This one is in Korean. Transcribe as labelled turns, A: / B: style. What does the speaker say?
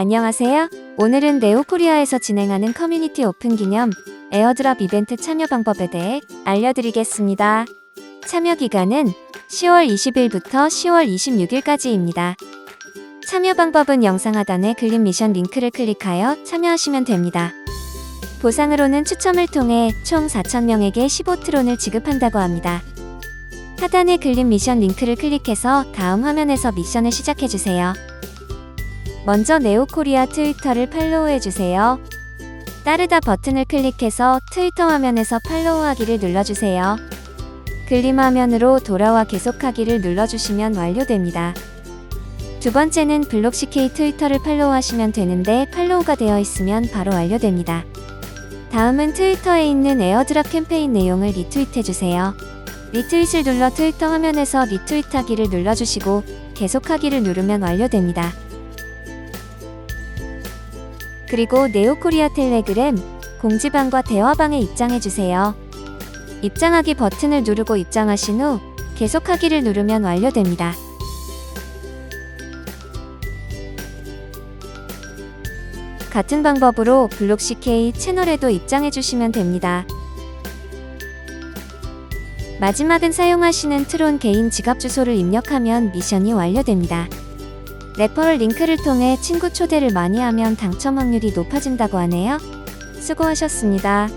A: 안녕하세요. 오늘은 네오코리아에서 진행하는 커뮤니티 오픈 기념 에어드랍 이벤트 참여 방법에 대해 알려드리겠습니다. 참여 기간은 10월 20일부터 10월 26일까지입니다. 참여 방법은 영상 하단의 글림 미션 링크를 클릭하여 참여하시면 됩니다. 보상으로는 추첨을 통해 총 4,000명에게 15트론을 지급한다고 합니다. 하단의 글림 미션 링크를 클릭해서 다음 화면에서 미션을 시작해주세요. 먼저 네오코리아 트위터를 팔로우해주세요. 따르다 버튼을 클릭해서 트위터 화면에서 팔로우하기를 눌러주세요. 글림 화면으로 돌아와 계속하기를 눌러주시면 완료됩니다. 두 번째는 블록CK 트위터를 팔로우하시면 되는데 팔로우가 되어 있으면 바로 완료됩니다. 다음은 트위터에 있는 에어드랍 캠페인 내용을 리트윗해주세요. 리트윗을 눌러 트위터 화면에서 리트윗하기를 눌러주시고 계속하기를 누르면 완료됩니다. 그리고 네오코리아 텔레그램 공지방과 대화방에 입장해주세요. 입장하기 버튼을 누르고 입장하신 후 계속하기를 누르면 완료됩니다. 같은 방법으로 블록CK 채널에도 입장해주시면 됩니다. 마지막은 사용하시는 트론 개인 지갑 주소를 입력하면 미션이 완료됩니다. 레퍼럴 링크를 통해 친구 초대를 많이 하면 당첨 확률이 높아진다고 하네요. 수고하셨습니다.